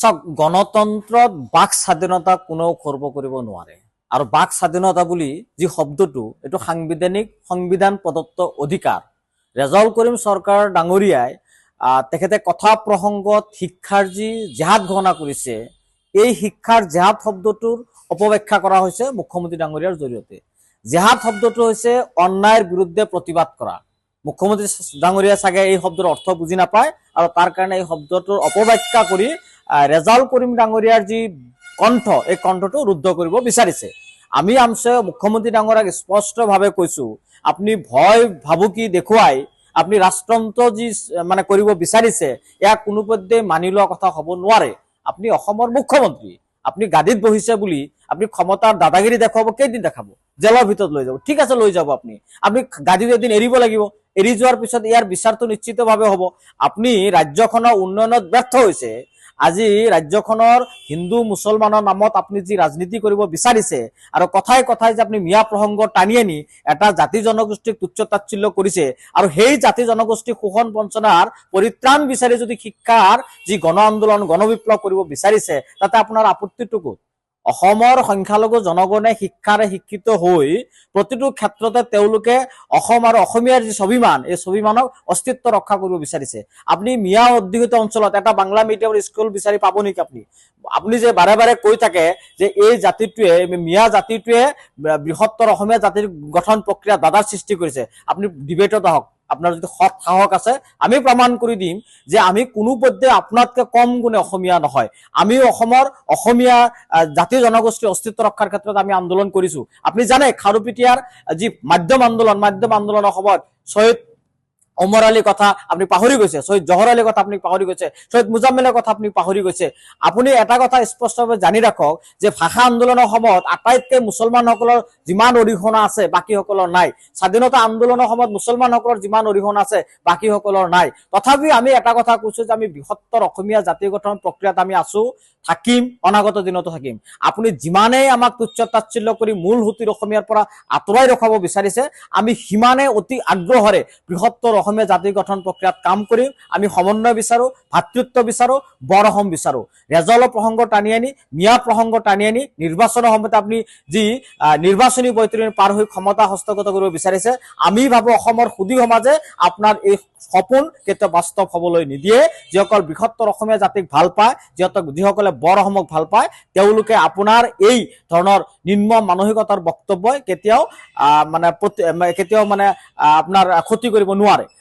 চাওক, গণতন্ত্ৰত বাক স্বাধীনতা কোনেও খৰ্ব কৰিব নোৱাৰে। আৰু বাক স্বাধীনতা বুলি যি শব্দটো, এইটো সাংবিধানিক সংবিধান প্ৰদত্ত অধিকাৰ। ৰেজাউল কৰিম চৰকাৰ ডাঙৰীয়াই তেখেতে কথা প্ৰসংগত শিক্ষাৰ যি জেহাদ ঘোষণা কৰিছে, এই শিক্ষাৰ জেহাদ শব্দটোৰ অপব্যাখ্যা কৰা হৈছে মুখ্যমন্ত্ৰী ডাঙৰীয়াৰ জৰিয়তে। জেহাদ শব্দটো হৈছে অন্যায়ৰ বিৰুদ্ধে প্ৰতিবাদ কৰা। মুখ্যমন্ত্ৰী ডাঙৰীয়া চাগে এই শব্দৰ অৰ্থ বুজি নাপায় আৰু তাৰ কাৰণে এই শব্দটোৰ অপব্যাখ্যা কৰি ৰেজাউল কৰিম ডাঙৰীয়াৰ যি কণ্ঠ, এই কণ্ঠটো ৰুদ্ধ কৰিব বিচাৰিছে। আমি আমছে মুখ্যমন্ত্ৰী ডাঙৰীয়াক স্পষ্টভাৱে কৈছো, আপুনি ভয় ভাবুকি দেখুৱাই, আপুনি ৰাষ্ট্ৰযন্ত্ৰ যি মানে কৰিব বিচাৰিছে ইয়াক কোনোপধ্যে মানি লোৱা কথা হ'ব নোৱাৰে। আপুনি অসমৰ মুখ্যমন্ত্ৰী, আপুনি গাদীত বহিছে বুলি, আপুনি ক্ষমতাৰ দাদাগিৰি দেখুৱাব, কেইদিন দেখাব? জেলৰ ভিতৰত লৈ যাব। ঠিক আছে, লৈ যাব আপুনি। আপুনি গাদীত এদিন এৰিব লাগিব। এৰি যোৱাৰ পিছত ইয়াৰ বিচাৰটো নিশ্চিতভাৱে হ'ব। আপুনি ৰাজ্যখনৰ উন্নয়নত ব্যৰ্থ হৈছে। আজি ৰাজ্যখনৰ হিন্দু মুছলমানৰ নামত আপুনি যি ৰাজনীতি কৰিব বিচাৰিছে আৰু কথাই কথাই যে আপুনি মিয়া প্ৰসংগ টানি আনি এটা জাতি জনগোষ্ঠীক তুচ্ছ তাচ্ছিল্য কৰিছে আৰু সেই জাতি জনগোষ্ঠী শোষণ বঞ্চনাৰ পৰিত্ৰাণ বিচাৰি যদি শিক্ষাৰ যি গণ আন্দোলন গণবিপ্লৱ কৰিব বিচাৰিছে, তাতে আপোনাৰ আপত্তিটো ক'ত? অসমৰ সংখ্যালঘু জনগণে শিক্ষাৰে শিক্ষিত হৈ প্ৰতিটো ক্ষেত্ৰতে তেওঁলোকে অসম আৰু অসমীয়াৰ যি স্বাভিমান, এই স্বাভিমানক অস্তিত্ব ৰক্ষা কৰিব বিচাৰিছে। আপুনি মিয়া অধ্যুষিত অঞ্চলত এটা বাংলা মিডিয়ামৰ স্কুল বিচাৰি পাব নেকি আপুনি? আপুনি যে বাৰে বাৰে কৈ থাকে যে এই জাতিটোৱে মিয়া জাতিটোৱে বৃহত্তৰ অসমীয়া জাতিৰ গঠন প্ৰক্ৰিয়াত বাধাৰ সৃষ্টি কৰিছে। আপুনি ডিবেটত আহক। আপোনাৰ যদি সৎ সাহস আছে আমি প্ৰমাণ কৰি দিম যে আমি কোনোপধ্যে আপোনাতকৈ কম গুণে অসমীয়া নহয়। আমিও অসমৰ অসমীয়া আহ, জাতি জনগোষ্ঠীৰ অস্তিত্ব ৰক্ষাৰ ক্ষেত্ৰত আমি আন্দোলন কৰিছো। আপুনি জানে খাৰুপেটীয়াৰ যি মাধ্যম আন্দোলন মাধ্যম আন্দোলনৰ সময়ত ছয়দ অমৰ আলীৰ কথা আপুনি পাহৰি গৈছে ছয়দ জহৰ আলীৰ কথা আপুনি পাহৰি গৈছে ছয়দ মুজাম্মিলৰ কথা আপুনি পাহৰি গৈছে। আপুনি এটা কথা স্পষ্টভাৱে জানি ৰাখক যে ভাষা আন্দোলনৰ সময়ত আটাইতকৈ মুছলমানসকলৰ যিমান অৰিহণা আছে, বাকীসকলৰ নাই। স্বাধীনতা আন্দোলনৰ সময়ত মুছলমানসকলৰ যিমান অৰিহণা আছে, বাকীসকলৰ নাই। তথাপিও আমি এটা কথা কৈছো যে আমি বৃহত্তৰ অসমীয়া জাতি গঠন প্ৰক্ৰিয়াত আমি আছো, থাকিম, অনাগত দিনতো থাকিম। আপুনি যিমানেই আমাক তুচ্ছ তাচ্ছিল্য কৰি মূল সুঁতিৰ অসমীয়াৰ পৰা আঁতৰাই ৰখাব বিচাৰিছে, আমি সিমানে অতি আগ্ৰহেৰে বৃহত্তৰ অসমীয়া জাতি গঠন প্ৰক্ৰিয়াত কাম কৰিম আমি সমন্বয় বিচাৰো ভাতৃত্ব বিচাৰো বৰ অসম বিচাৰো। ৰেজলৰ প্ৰসংগ টানি আনি মিয়া প্ৰসংগ টানি আনি নিৰ্বাচনৰ সময়ত আপুনি যি নিৰ্বাচনী বৈতৰণি পাৰ হৈ ক্ষমতা হস্তগত কৰিব বিচাৰিছে আমি ভাবো অসমৰ সুদী সমাজে আপোনাৰ এই সপোন কেতিয়াও বাস্তৱ হবলৈ নিদিয়ে। যিসকল বৃহত্তৰ অসমীয়া জাতিক ভালো পায় যিসকল যিসকলে বৰ অসমক ভালো পায় তেওঁলোকে আপোনাৰ এই ধৰণৰ নিম্ন মানসিকতাৰ বক্তব্যই কেতিয়াও আহ, মানে কেতিয়াও মানে আপোনাৰ ক্ষতি কৰিব নোৱাৰে।